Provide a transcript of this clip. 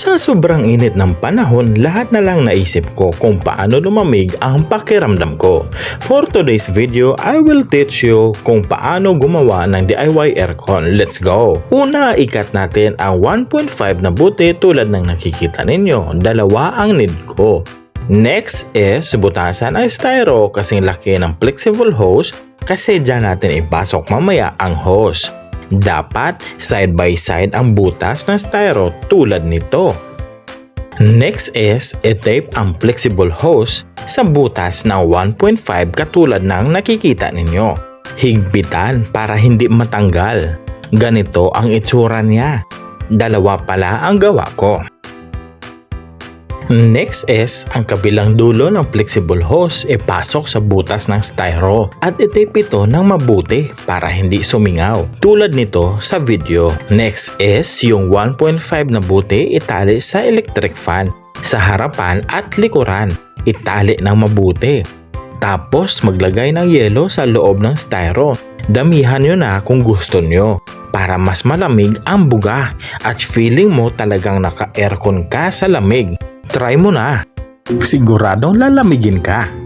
Sa sobrang init ng panahon, lahat na lang naisip ko kung paano lumamig ang pakiramdam ko. For today's video, I will teach you kung paano gumawa ng DIY aircon. Let's go! Una, ikat natin ang 1.5 na buti tulad ng nakikita ninyo. Dalawa ang need ko. Next is butasan ang styro kasing laki ng flexible hose kasi dyan natin ipasok mamaya ang hose. Dapat side by side ang butas ng styro tulad nito. Next is i-tape ang flexible hose sa butas ng 1.5 katulad ng nakikita ninyo. Higpitan para hindi matanggal. Ganito ang itsura niya. Dalawa pala ang gawa ko. Next is, ang kabilang dulo ng flexible hose ipasok sa butas ng styro at itape ito ng mabuti para hindi sumingaw tulad nito sa video. Next is, yung 1.5 na buti itali sa electric fan sa harapan at likuran. Itali ng mabuti. Tapos maglagay ng yelo sa loob ng styro. Damihan nyo na kung gusto nyo para mas malamig ang buga at feeling mo talagang naka-aircon ka sa lamig. Try mo na. Siguradong lalamigin ka.